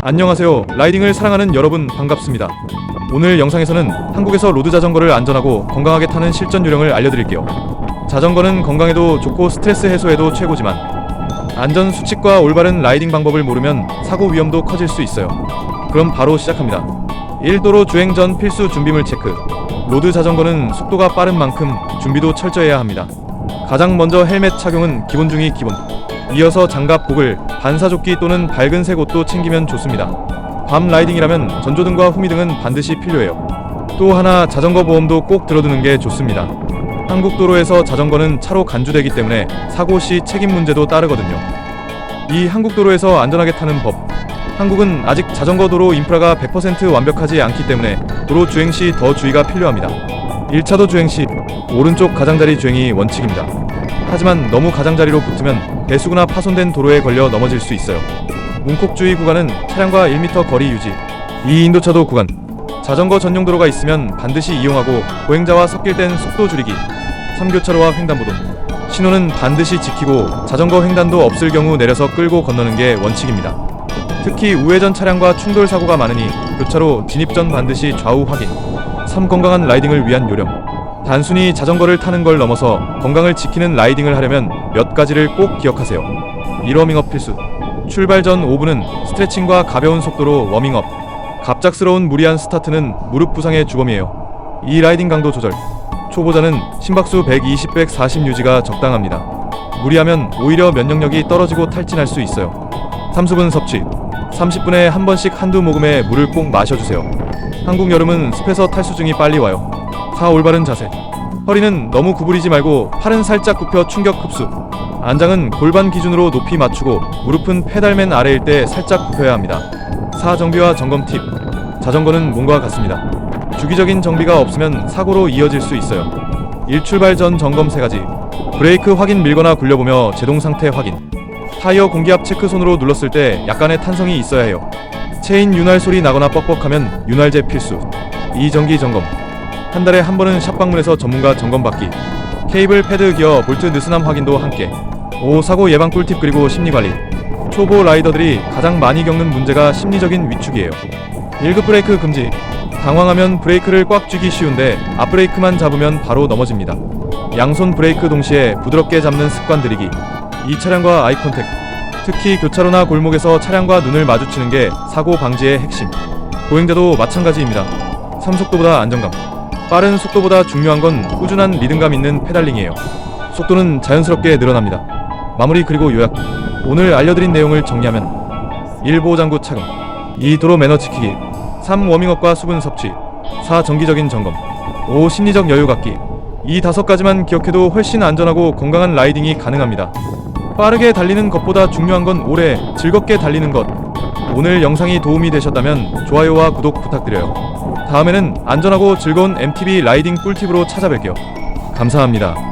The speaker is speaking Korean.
안녕하세요. 라이딩을 사랑하는 여러분 반갑습니다. 오늘 영상에서는 한국에서 로드 자전거를 안전하고 건강하게 타는 실전 요령을 알려드릴게요. 자전거는 건강에도 좋고 스트레스 해소에도 최고지만 안전 수칙과 올바른 라이딩 방법을 모르면 사고 위험도 커질 수 있어요. 그럼 바로 시작합니다. 1도로 주행 전 필수 준비물 체크. 로드 자전거는 속도가 빠른 만큼 준비도 철저해야 합니다. 가장 먼저 헬멧 착용은 기본 중의 기본. 이어서 장갑, 고글, 반사조끼 또는 밝은색 옷도 챙기면 좋습니다. 밤 라이딩이라면 전조등과 후미등은 반드시 필요해요. 또 하나 자전거 보험도 꼭 들어두는 게 좋습니다. 한국 도로에서 자전거는 차로 간주되기 때문에 사고 시 책임 문제도 따르거든요. 이 한국 도로에서 안전하게 타는 법. 한국은 아직 자전거 도로 인프라가 100% 완벽하지 않기 때문에 도로 주행 시 더 주의가 필요합니다. 1차도 주행 시 오른쪽 가장자리 주행이 원칙입니다. 하지만 너무 가장자리로 붙으면 배수구나 파손된 도로에 걸려 넘어질 수 있어요. 문콕 주의 구간은 차량과 1m 거리 유지. 2인도차도 구간. 자전거 전용 도로가 있으면 반드시 이용하고 보행자와 섞일 땐 속도 줄이기. 3교차로와 횡단보도. 신호는 반드시 지키고 자전거 횡단도 없을 경우 내려서 끌고 건너는 게 원칙입니다. 특히 우회전 차량과 충돌 사고가 많으니 교차로 진입 전 반드시 좌우 확인. 3. 건강한 라이딩을 위한 요령. 단순히 자전거를 타는 걸 넘어서 건강을 지키는 라이딩을 하려면 몇 가지를 꼭 기억하세요. 1. 워밍업 필수. 출발 전 5분은 스트레칭과 가벼운 속도로 워밍업. 갑작스러운 무리한 스타트는 무릎 부상의 주범이에요. 이 라이딩 강도 조절. 초보자는 심박수 120, 140 유지가 적당합니다. 무리하면 오히려 면역력이 떨어지고 탈진할 수 있어요. 삼수분 섭취. 30분에 한 번씩 한두 모금의 물을 꼭 마셔주세요. 한국 여름은 습해서 탈수증이 빨리 와요. 4. 올바른 자세. 허리는 너무 구부리지 말고 팔은 살짝 굽혀 충격 흡수. 안장은 골반 기준으로 높이 맞추고 무릎은 페달맨 아래일 때 살짝 굽혀야 합니다. 4. 정비와 점검 팁. 자전거는 몸과 같습니다. 주기적인 정비가 없으면 사고로 이어질 수 있어요. 일출발 전 점검 3가지. 브레이크 확인 밀거나 굴려보며 제동 상태 확인. 타이어 공기압 체크 손으로 눌렀을 때 약간의 탄성이 있어야 해요. 체인 윤활 소리 나거나 뻑뻑하면 윤활제 필수. 이정기 점검. 한 달에 한 번은 샵 방문해서 전문가 점검 받기. 케이블 패드 기어 볼트 느슨함 확인도 함께. 5. 사고 예방 꿀팁 그리고 심리 관리. 초보 라이더들이 가장 많이 겪는 문제가 심리적인 위축이에요. 1급 브레이크 금지. 당황하면 브레이크를 꽉 쥐기 쉬운데 앞브레이크만 잡으면 바로 넘어집니다. 양손 브레이크 동시에 부드럽게 잡는 습관 들이기. 이 차량과 아이 컨택. 특히 교차로나 골목에서 차량과 눈을 마주치는 게 사고 방지의 핵심. 보행자도 마찬가지입니다. 3속도보다 안정감. 빠른 속도보다 중요한 건 꾸준한 리듬감 있는 페달링이에요. 속도는 자연스럽게 늘어납니다. 마무리 그리고 요약. 오늘 알려드린 내용을 정리하면 1. 보호장구 착용 2. 도로 매너 지키기 3. 워밍업과 수분 섭취 4. 정기적인 점검 5. 심리적 여유 갖기 이 다섯 가지만 기억해도 훨씬 안전하고 건강한 라이딩이 가능합니다. 빠르게 달리는 것보다 중요한 건 오래 즐겁게 달리는 것. 오늘 영상이 도움이 되셨다면 좋아요와 구독 부탁드려요. 다음에는 안전하고 즐거운 MTB 라이딩 꿀팁으로 찾아뵐게요. 감사합니다.